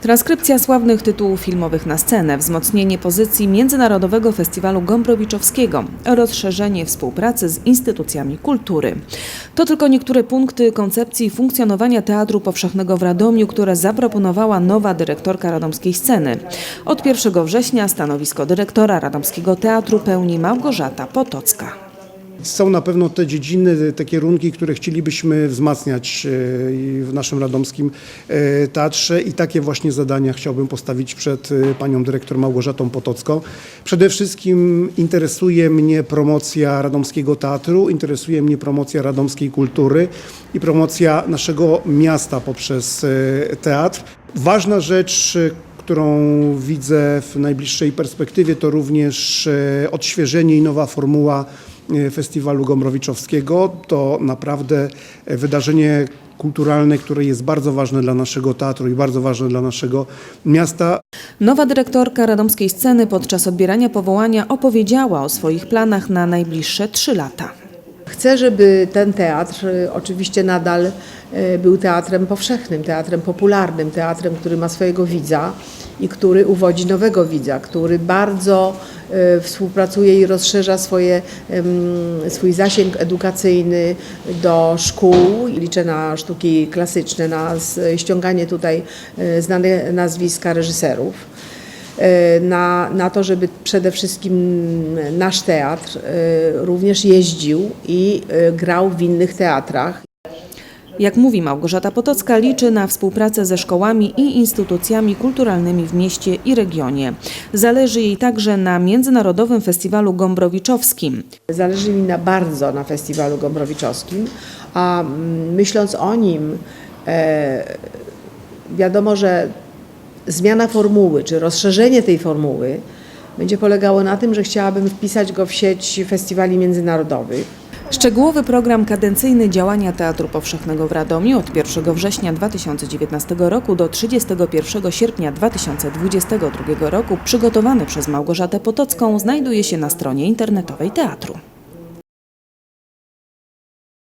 Transkrypcja sławnych tytułów filmowych na scenę, wzmocnienie pozycji Międzynarodowego Festiwalu Gombrowiczoskiego, rozszerzenie współpracy z instytucjami kultury. To tylko niektóre punkty koncepcji funkcjonowania Teatru Powszechnego w Radomiu, które zaproponowała nowa dyrektorka radomskiej sceny. Od 1 września stanowisko dyrektora Radomskiego Teatru pełni Małgorzata Potocka. Są na pewno te dziedziny, te kierunki, które chcielibyśmy wzmacniać e, w naszym radomskim e, teatrze i takie właśnie zadania chciałbym postawić przed e, panią dyrektor Małgorzatą Potocką. Przede wszystkim interesuje mnie promocja radomskiego teatru, interesuje mnie promocja radomskiej kultury i promocja naszego miasta poprzez teatr. Ważna rzecz, którą widzę w najbliższej perspektywie, to również e, odświeżenie i nowa formuła e, Festiwalu Gomrowiczowskiego. To naprawdę e, wydarzenie kulturalne, które jest bardzo ważne dla naszego teatru i bardzo ważne dla naszego miasta. Nowa dyrektorka radomskiej sceny podczas odbierania powołania opowiedziała o swoich planach na najbliższe trzy lata. Chcę, żeby ten teatr oczywiście nadal był teatrem powszechnym, teatrem popularnym, teatrem, który ma swojego widza i który uwodzi nowego widza, który bardzo y, współpracuje i rozszerza swoje, swój zasięg edukacyjny do szkół. Liczę na sztuki klasyczne, na ściąganie tutaj y, znanych nazwiska reżyserów e, na, na to, żeby przede wszystkim nasz teatr e, również jeździł i e, grał w innych teatrach. Jak mówi Małgorzata Potocka, liczy na współpracę ze szkołami i instytucjami kulturalnymi w mieście i regionie. Zależy jej także na Międzynarodowym Festiwalu Gombrowiczowskim. Zależy mi na bardzo na festiwalu Gombrowiczowskim, a mm, myśląc o nim, e, wiadomo, że zmiana formuły, czy rozszerzenie tej formuły będzie polegało na tym, że chciałabym wpisać go w sieć festiwali międzynarodowych. Szczegółowy program kadencyjny działania Teatru Powszechnego w Radomiu od 1 września 2019 roku do 31 sierpnia 2022 roku przygotowany przez Małgorzatę Potocką znajduje się na stronie internetowej teatru.